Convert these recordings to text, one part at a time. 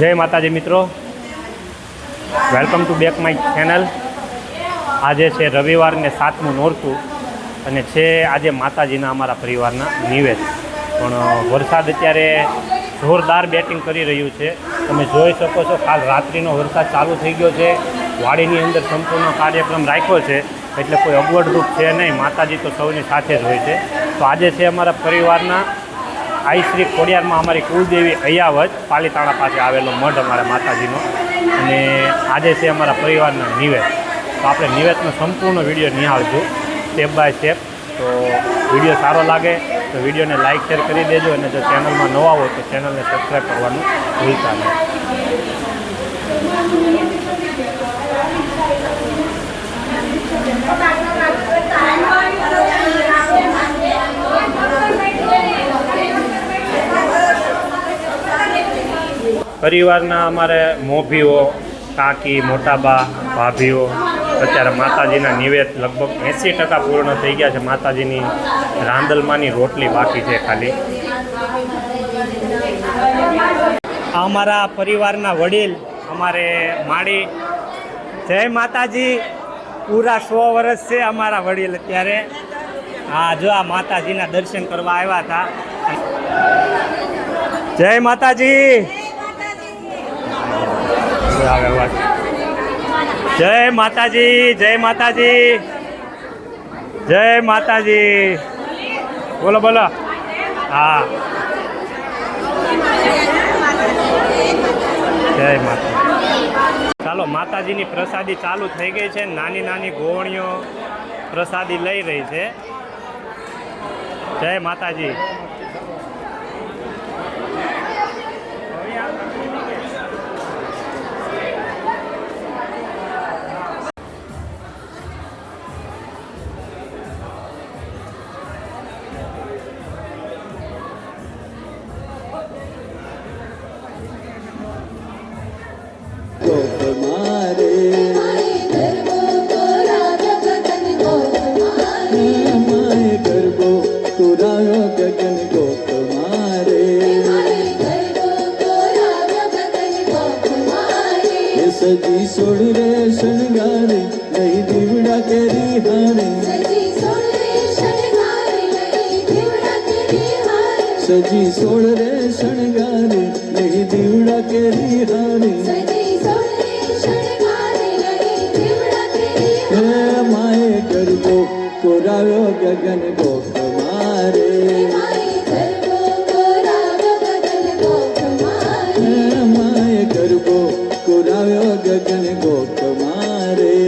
જય માતાજી મિત્રો. Welcome to back my channel આજે છે રવિવારને સાતમું નોરતું અને છે આજે માતાજીના અમારા પરિવારના નિવેદ. પણ વરસાદ અત્યારે જોરદાર બેટિંગ કરી રહ્યું છે. તમે જોઈ શકો છો, કાલ રાત્રિનો વરસાદ ચાલુ થઈ ગયો છે. વાડીની અંદર સંપૂર્ણ કાર્યક્રમ રાખ્યો છે. એટલે કોઈ અગવડરૂપ છે નહીં. માતાજી તો સૌની સાથે જ હોય છે. તો આજે છે અમારા પરિવારના આઈ શ્રી ખોડિયારમાં અમારી કુળદેવી અયાવજ પાલીતાણા પાસે આવેલો મઢ અમારા માતાજીનો. અને આજે છે અમારા પરિવારના નિવેદ. તો આપણે નિવેદનો સંપૂર્ણ વીડિયો નિહાળજો સ્ટેપ બાય સ્ટેપ તો વીડિયો સારો લાગે તો વિડીયોને લાઇક શેર કરી દેજો અને જો ચેનલમાં નવા હોય તો ચેનલને સબસ્ક્રાઈબ કરવાનું ભૂલતા નહીં. પરિવારના અમારે મોભીઓ, કાકી, મોટાબા, ભાભીઓ, અત્યારે માતાજીના નિવેદ લગભગ એંસી ટકા પૂર્ણ થઈ ગયા છે. માતાજીની રાંદલમાંની રોટલી બાકી છે ખાલી. અમારા પરિવારના વડીલ, અમારે માળી. જય માતાજી. પૂરા સો વર્ષ છે અમારા વડીલ અત્યારે. હા, જો આ માતાજીના દર્શન કરવા આવ્યા હતા. જય માતાજી. જય માતાજી જય માતાજી. જય માતાજી. બોલો બોલો. હા. જય માતા ચાલો, માતાજીની પ્રસાદી ચાલુ થઈ ગઈ છે. નાની નાની ગોવણીઓ પ્રસાદી લઈ રહી છે. જય માતાજી. સજી સોળ રે શણગારે લઈ દીવડા કરી હારે. સજી સોળ રે શણગારે લઈ દીવડા કરી હારે. હે માય કરવો કોરાવ્યો ગગન ગોપ મારે. भजन गो तुम्हारे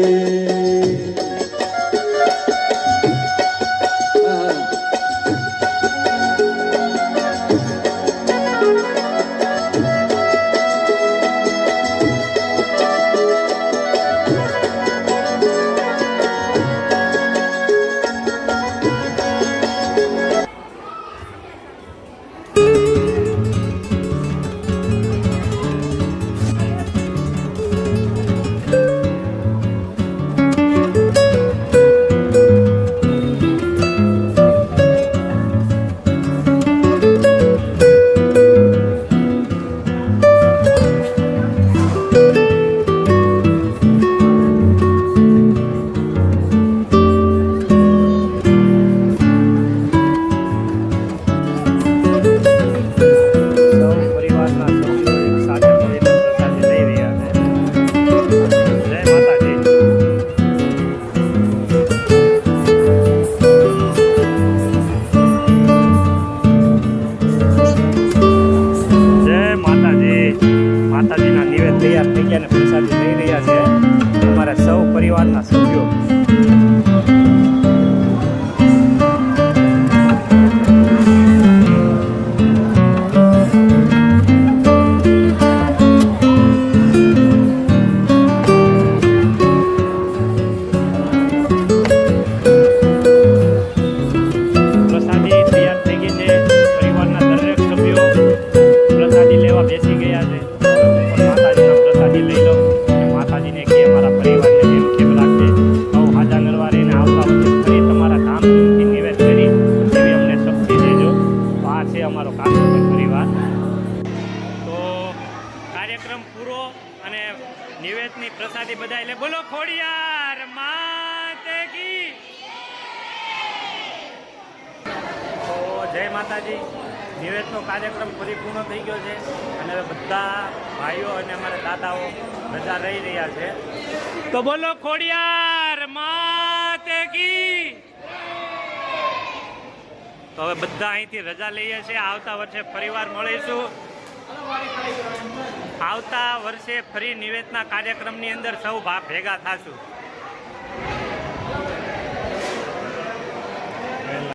આવ્યા પ્રસાદી લઈ લો માતાજીને કે અમારા પરિવારને જેમ કેમ રાખશે બહુ હાજા નરવા રહીને આવતા વખતે તમારા કામથી નિવેદ કરી એવી અમને શક્તિ છે અમારો કામ પરિવાર. તો કાર્યક્રમ પૂરો અને નિવેદની પ્રસાદી બધા એટલે બોલો, ખોડિયાર માતે કી. જય માતાજી. નિવેદનો કાર્યક્રમ પરિપૂર્ણ થઈ ગયો છે અને હવે બધા ભાઈઓ અને અમારા દાદાઓ રજા લઈ રહ્યા છે. તો બોલો ખોડિયાર, માતે તો હવે બધા અહીંથી રજા લઈએ છીએ. આવતા વર્ષે ફરીવાર મળીશું. આવતા વર્ષે ફરી નિવેદના કાર્યક્રમની અંદર સૌ ભેગા થાશું.